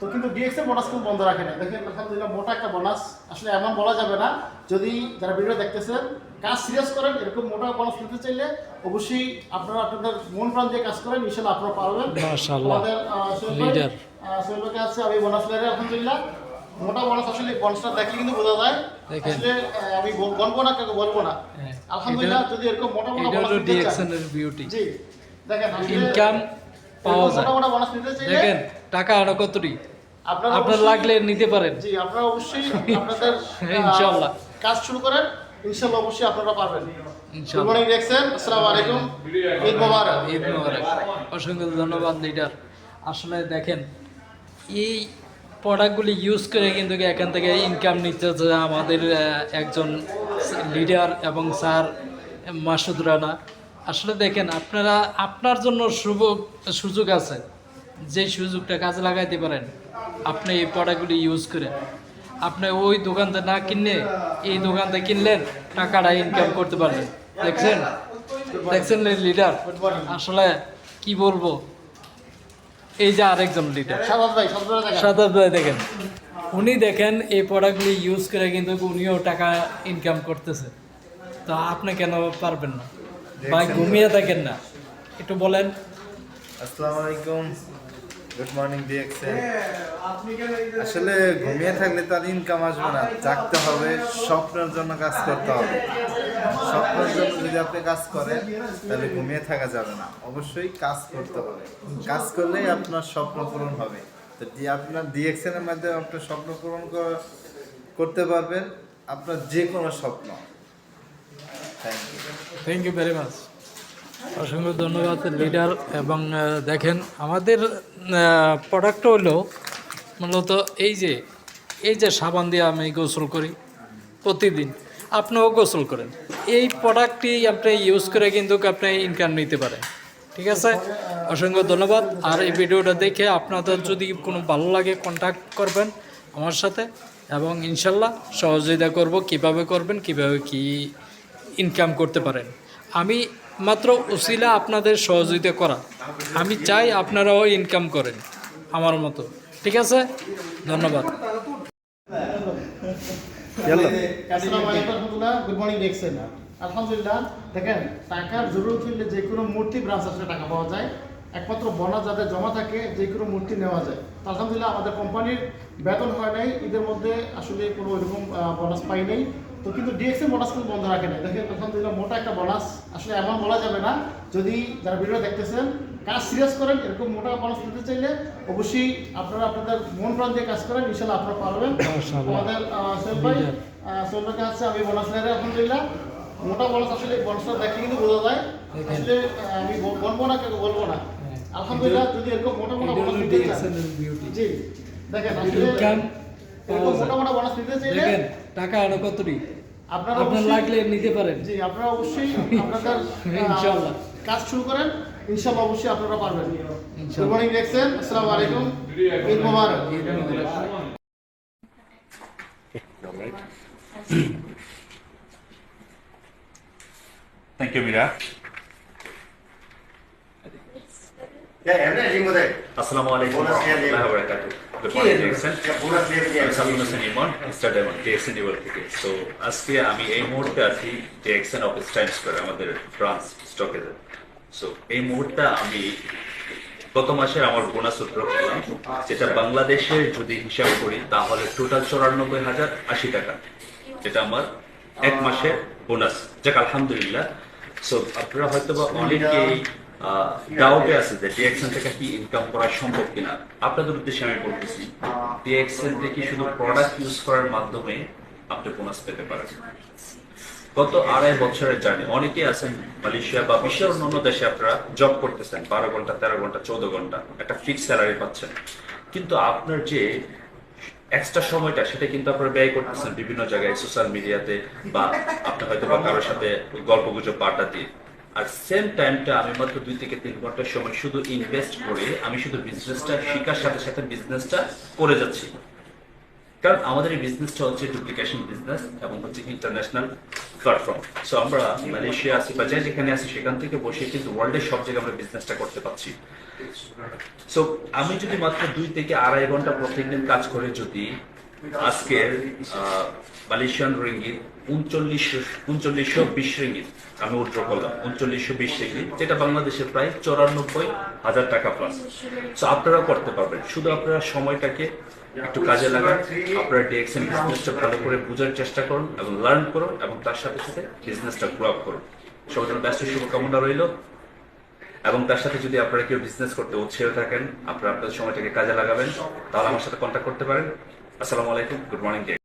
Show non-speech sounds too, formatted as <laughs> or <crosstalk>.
তো কিন্তু ডিএক্সের বোনাস কিন্তু বন্ধ রাখে না দেখেন আলহামদুলিল্লাহ মোটা একটা বোনাস আসলে এমন বলা যাবে না। যদি যারা ভিডিও দেখতেছেন কাজ সিরিয়াস করেন এরকম মোটা বোনাস নিতে চাইলে অবশ্যই আপনারা আপনাদের মন প্রাণ দিয়ে কাজ করেন ইনশাল্লাহ আপনারা পারবেন। আমাদের ভাইকে আছে আমি বোনাস প্লেয়ারে আলহামদুলিল্লাহ। মোটা বোনাস আসলে বোনাসটা দেখলে কিন্তু বোঝা যায়। দেখেন। আসলে আমি গণবো না কাউকে বলব না। হ্যাঁ, আলহামদুলিল্লাহ যদি এরকম মোটা মোটা বোনাস বিউটি জি। দেখেন ইনকাম পাওয়া যায়। নিতে দেখেন টাকা আরও কতটি? আপনার লাগলে নিতে পারেন। জি আপনারা অবশ্যই <laughs> আপনাদের ইনশাআল্লাহ। কাজ শুরু করেন। ইনশাআল্লাহ অবশ্যই আপনারা পারবেন। ইনশাআল্লাহ। মর্নিং দেখছেন আসসালামু আলাইকুম। ঈদ মোবারক। ঈদ মোবারক। অসংখ্য ধন্যবাদ লিডার আসলে দেখেন এই প্রোডাক্টগুলি ইউজ করে কিন্তু এখান থেকে ইনকাম নিতেছে আমাদের একজন লিডার এবং স্যার মাসুদ রানা। আসলে দেখেন আপনারা আপনার জন্য শুভ সুযোগ আছে। যে সুযোগটা কাজে লাগাইতে পারেন আপনি এই প্রোডাক্টগুলি ইউজ করে আপনি ওই দোকানতে না কিনে এই দোকানতে কিনলেন টাকাটা ইনকাম করতে পারলেন। দেখছেন? দেখছেন লিডার আসলে কি বলব? এই যে আরেকজন লিডার দেখেন। ভাই দেখেন। উনি দেখেন এই প্রোডাক্টগুলি ইউজ করে কিন্তু উনিও টাকা ইনকাম করতেছে। তো আপনি কেন পারবেন না? ভাই ঘুমিয়ে থাকেন না। একটু বলেন। আসসালামু আলাইকুম। গুড মর্নিং ডিএক্সএন আসলে ঘুমিয়ে থাকলে তার ইনকাম আসবে না। জাগতে হবে স্বপ্নের জন্য কাজ করতে হবে। স্বপ্নের জন্য যদি আপনি কাজ করেন তাহলে ঘুমিয়ে থাকা যাবে না। অবশ্যই কাজ করতে হবে। কাজ করলেই আপনার স্বপ্ন পূরণ হবে। তো ডি- আপনার ডিএক্সএন এর মাধ্যমে আপনার স্বপ্ন পূরণ করতে পারবেন। আপনার যে কোনো স্বপ্ন। থ্যাংক ইউ ভেরি মাচ অসংখ্য ধন্যবাদ লিডার এবং দেখেন আমাদের প্রোডাক্ট হলো মূলত এই যে এই যে সাবান দিয়ে আমি গোসল করি প্রতিদিন। আপনিও গোসল করেন। এই প্রোডাক্টটি আপনি ইউজ করে কিন্তু আপনি ইনকাম নিতে পারেন। ঠিক আছে? অসংখ্য ধন্যবাদ। আর এই ভিডিওটা দেখে আপনাদের যদি কোনো ভালো লাগে কন্ট্যাক্ট করবেন আমার সাথে। এবং ইনশাল্লাহ সহযোগিতা করব, কীভাবে করবেন, কীভাবে কি ইনকাম করতে পারেন। আমি মাত্র উসিলা আপনাদের সহযোগিতা করা। আমি চাই আপনারাও ইনকাম করেন আমার মতো। ঠিক আছে? ধন্যবাদ। আসসালামু আলাইকুম গুড মর্নিং দেখছেন আলহামদুলিল্লাহ দেখেন টাকার জরুরত হলে যে কোনো মূর্তি ব্রাঞ্চ আসলে টাকা পাওয়া যায়। একমাত্র বোনাস যাদের জমা থাকে যে কোনো মূর্তি নেওয়া যায়। আলহামদুলিল্লাহ আমাদের কোম্পানির বেতন হয় নাই। ঈদের মধ্যে আসলে কোনো এরকম বোনাস পাই নাই। তো কিন্তু ডিএক্সএ বোনাস কিন্তু বন্ধ রাখে না দেখেন আলহামদুলিল্লাহ মোটা একটা বোনাস আসলে এমন বলা যাবে না। যদি যারা ভিডিও দেখতেছেন কাজ সিরিয়াস করেন এরকম মোটা বোনাস নিতে চাইলে অবশ্যই আপনারা আপনাদের মন প্রাণ দিয়ে কাজ করেন ইনশাল্লাহ আপনারা পারবেন। আমাদের সোহেল ভাই সোহেলকে আছে আমি বোনাস নেই আলহামদুলিল্লাহ। মোটা বোনাস আসলে বোনাসটা দেখলে কিন্তু বোঝা যায়। আসলে আমি বলব না কাউকে বলব না। আলহামদুলিল্লাহ যদি এরকম মোটা মোটা বোনাস নিতে চান। জি। দেখেন আসলে এরকম মোটা মোটা বোনাস নিতে চাইলে টাকা আরও কতটি আপনারা অবশ্যই- লাগলে নিতে পারেন। জি আপনারা অবশ্যই <laughs> ইনশাআল্লাহ। কাজ শুরু করেন ইনশাআল্লাহ অবশ্যই আপনারা পারবেন। গুড মর্নিং দেখছেন আসসালামু আলাইকুম। ঈদ মোবারক। Thank you, Mira. নিন। ওয়া আজকে আমি এই মুহূর্তে আছি অফিস টাইম স্কোয়ার আমাদের ব্রাঞ্চ সো এই মুহূর্তে আমি গত মাসের আমার বোনাস উত্তর করলাম যেটা বাংলাদেশের যদি হিসাব করি তাহলে টোটাল চুরানব্বই হাজার আশি টাকা যেটা আমার এক মাসের বোনাস। যাক আলহামদুলিল্লাহ। সো আপনারা হয়তো বা অনেকেই ডাউটে আছে? যে ডিএক্সএন থেকে কি ইনকাম করা সম্ভব কিনা? আপনাদের উদ্দেশ্যে আমি বলতেছি ডিএক্সএন থেকে শুধু প্রোডাক্ট ইউজ করার মাধ্যমে আপনি বোনাস পেতে পারেন। গত আড়াই বছরের অনেকেই আছেন মালয়েশিয়া বা বিশ্বের দেশে আপনারা জব করতেছেন, বারো ঘণ্টা, তেরো ঘণ্টা, চৌদ্দ ঘণ্টা, একটা ফিক্স স্যালারি পাচ্ছেন। কিন্তু আপনার যে এক্সট্রা সময়টা, সেটা কিন্তু আপনারা ব্যয় করতেছেন বিভিন্ন জায়গায় সোশ্যাল মিডিয়াতে বা আপনি হয়তো বা কারোর সাথে গল্প গুজব দিয়ে। আর সেম টাইমটা আমি মাত্র দুই থেকে তিন ঘণ্টার সময় শুধু ইনভেস্ট করে আমি শুধু বিজনেসটা শিকার সাথে সাথে বিজনেসটা করে যাচ্ছি। কারণ আমাদের এই বিজনেসটা হচ্ছে ডুপ্লিকেশন বিজনেস এবং হচ্ছে ইন্টারন্যাশনাল ফার ফ্রম সো আমরা মালয়েশিয়া আসি বা যে যেখানে আসি সেখান থেকে বসে কিন্তু ওয়ার্ল্ডের সব জায়গায় আমরা বিজনেসটা করতে পারছি। সো আমি যদি মাত্র দুই থেকে আড়াই ঘণ্টা প্রতিদিন কাজ করে যদি আজকের আহ, মালয়েশিয়ান রিঙ্গিত উনচল্লিশশো উনচল্লিশশো বিশ রিঙ্গিত আমি করলাম উনচল্লিশশো বিশ রিঙ্গিত যেটা বাংলাদেশের প্রায় চৌরানব্বই হাজার টাকা প্লাস আপনারাও করতে পারবেন। শুধু আপনারা সময়টাকে একটু কাজে লাগান বিজনেসটা ভালো করে বোঝার চেষ্টা করুন এবং লার্ন করুন এবং তার সাথে সাথে বিজনেসটা গ্রো আপ করুন। সবার ব্যস্ত শুভকামনা রইল। এবং তার সাথে যদি আপনারা কেউ বিজনেস করতে উৎসাহ থাকেন আপনারা আপনাদের সময়টাকে কাজে লাগাবেন তাহলে আমার সাথে কন্ট্যাক্ট করতে পারেন। আসসালামু আলাইকুম গুড মর্নিং